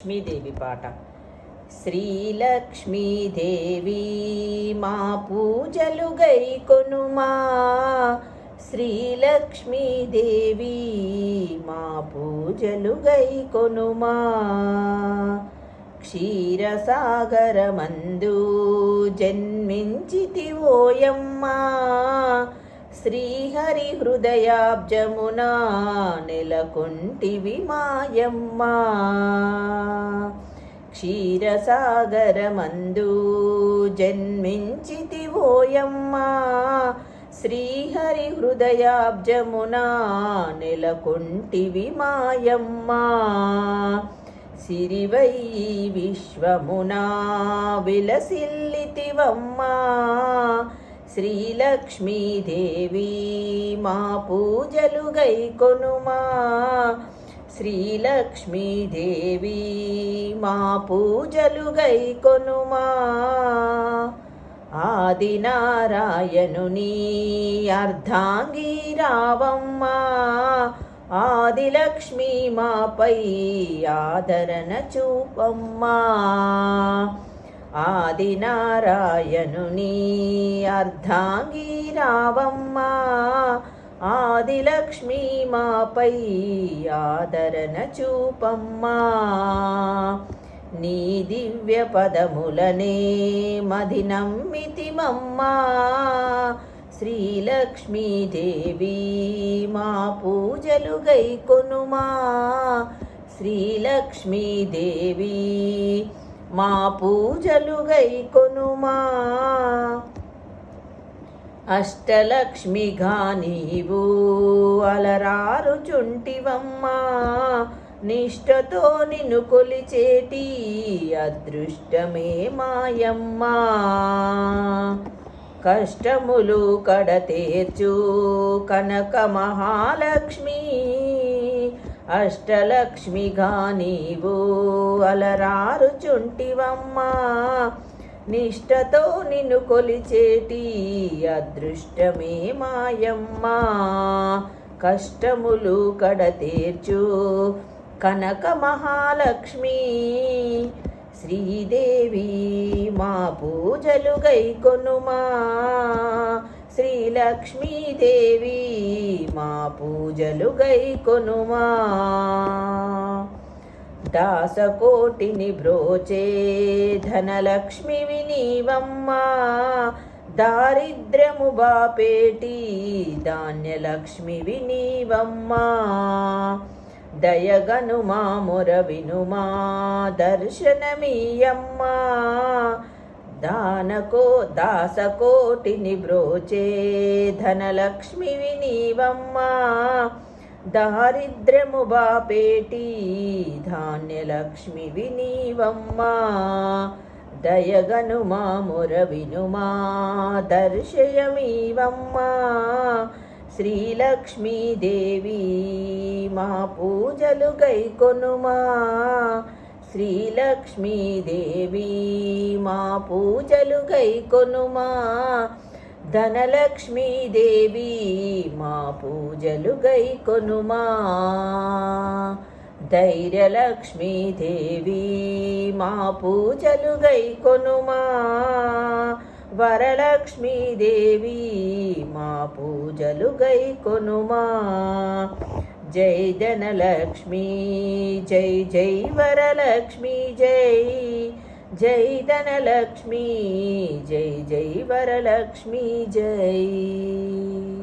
లక్ష్మీదేవి పాట. శ్రీలక్ష్మీదేవి మా పూజలు గైకొనుమా శ్రీలక్ష్మీదేవి మా పూజలు గైకొనుమా క్షీరసాగరమందు జన్మించితి ఓయమ్మా శ్రీహరి హృదయాబ్జమునా నెలకొంటివి మాయమ్మా. క్షీరసాగరమందు జన్మించితి ఓయమ్మా శ్రీహరి హృదయాబ్జమునా నెలకొంటివి మాయమ్మా. సిరివై విశ్వమునా విలసిల్లితివమ్మా. శ్రీలక్ష్మీదేవి మా పూజలు గైకొనుమా. శ్రీలక్ష్మీదేవి మా పూజలు గైకొనుమా. ఆదినారాయణుని అర్ధాంగి రావమ్మా. ఆదిలక్ష్మి మాపై ఆదరణ చూపమ్మా. ఆదినారాయణుని అర్ధాంగి రావమ్మా. ఆదిలక్ష్మి మాపై ఆదరణ చూపమ్మా. నీ దివ్య పదములనే మది నమ్మితిమమ్మా శ్రీలక్ష్మీదేవి మా పూజలు గైకొనుమా శ్రీలక్ష్మీదేవి మా పూజలుగై కొనుమా. అష్టలక్ష్మిగా నీవు అలరారు చుంటివమ్మా. నిష్టతో నిన్ను కొలిచేటి అదృష్టమే మాయమ్మా. కష్టములు కడతేర్చు కనక మహాలక్ష్మి. అష్టలక్ష్మిగా నీవు అలరారు చుంటివమ్మా. నిష్టతో నిన్ను కొలిచేటి అదృష్టమే మాయమ్మా. కష్టములు కడతీర్చు కనక మహాలక్ష్మి. శ్రీదేవి మా పూజలు గైకొనుమా. శ్రీలక్ష్మీదేవి మా పూజలు గైకొనుమా దాసకోటిని బ్రోచే ధనలక్ష్మి వినీవమ్మా. దారిద్ర్యము బాపేటి ధాన్యలక్ష్మి వినీవమ్మా. దయగనుమా మురవినుమా మొర వినుమా దర్శనమీయమ్మా. దానకో దాసకోటిని బ్రోచే ధనలక్ష్మి వినీవమ్మా. దారిద్ర్యము బాపేటి ధాన్యలక్ష్మి వినీవమ్మా. దయగను మురవినుమా వినుమా దర్శయమీవమ్మా. శ్రీలక్ష్మీదేవి మా పూజలు గైకొనుమా. శ్రీలక్ష్మీదేవి మా పూజలు గైకొనుమా. ధనలక్ష్మీదేవి మా పూజలు గై కొనుమా ధైర్యలక్ష్మీదేవి మా పూజలు గైకొనుమా. వరలక్ష్మీదేవి మా పూజలు గై కొనుమా జై ధనలక్ష్మి జై జై వరలక్ష్మి జై జై ధనలక్ష్మి జై జై వరలక్ష్మి జై